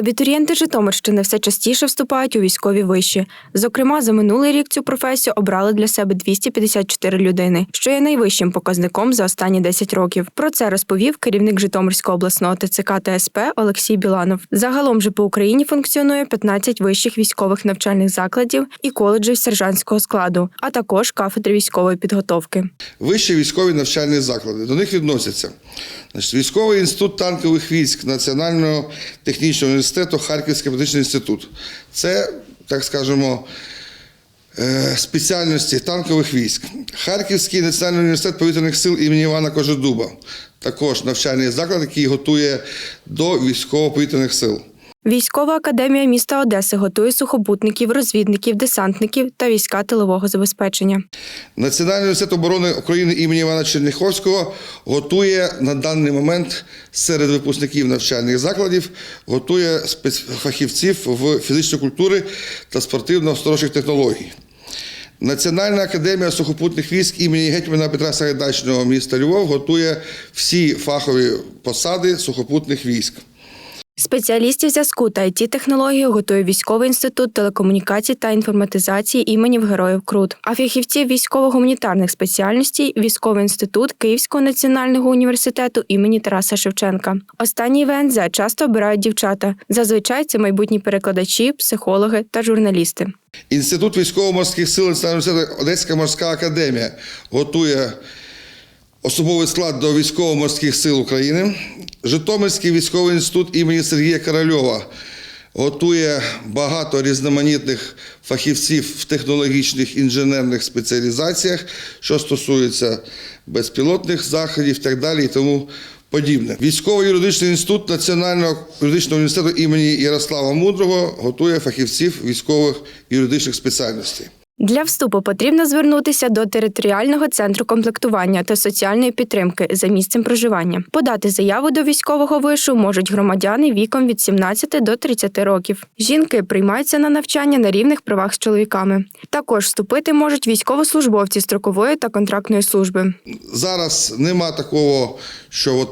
Абітурієнти Житомирщини все частіше вступають у військові виші. Зокрема, за минулий рік цю професію обрали для себе 254 людини, що є найвищим показником за останні 10 років. Про це розповів керівник Житомирського обласного ТЦК та СП Олексій Біланов. Загалом же по Україні функціонує 15 вищих військових навчальних закладів і коледжів сержантського складу, а також кафедри військової підготовки. Вищі військові навчальні заклади. До них відносяться Військовий інститут танкових військ Національного технічного університету Харківський медичний інститут. Це, так скажемо, е, спеціальності танкових військ. Харківський національний університет повітряних сил імені Івана Кожедуба. Також навчальний заклад, який готує до військово-повітряних сил. Військова академія міста Одеси готує сухопутників, розвідників, десантників та війська тилового забезпечення. Національний університет оборони України імені Івана Черніховського готує на даний момент серед випускників навчальних закладів, готує спецфахівців в фізичної культури та спортивно-осторожчих технологій. Національна академія сухопутних військ імені гетьмана Петра Сагайдачного міста Львов готує всі фахові посади сухопутних військ. Спеціалістів зв'язку та it технології готує військовий інститут телекомунікацій та інформатизації іменів Героїв Крут. А фахівців військово-гуманітарних спеціальностей військовий інститут Київського національного університету імені Тараса Шевченка. Останній ВНЗ часто обирають дівчата. Зазвичай це майбутні перекладачі, психологи та журналісти. Інститут військово-морських сил Одеська морська академія готує особовий склад до військово-морських сил України. Житомирський військовий інститут імені Сергія Корольова готує багато різноманітних фахівців в технологічних інженерних спеціалізаціях, що стосується безпілотних заходів і так далі і тому подібне. Військово-юридичний інститут Національного юридичного університету імені Ярослава Мудрого готує фахівців військових юридичних спеціальностей. Для вступу потрібно звернутися до територіального центру комплектування та соціальної підтримки за місцем проживання. Подати заяву до військового вишу можуть громадяни віком від 17 до 30 років. Жінки приймаються на навчання на рівних правах з чоловіками. Також вступити можуть військовослужбовці строкової та контрактної служби. Зараз нема такого, що от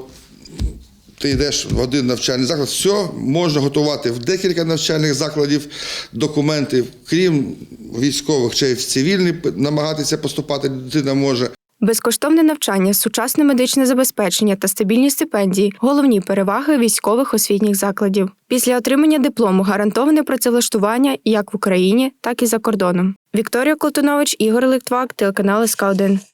ти йдеш в один навчальний заклад, все можна готувати в декілька навчальних закладів документи, крім військових, чи в цивільний намагатися поступати дитина може. Безкоштовне навчання, сучасне медичне забезпечення та стабільні стипендії головні переваги військових освітніх закладів. Після отримання диплому гарантоване працевлаштування як в Україні, так і за кордоном. Вікторія Колтунович, Ігор Литвак, телеканал СК 1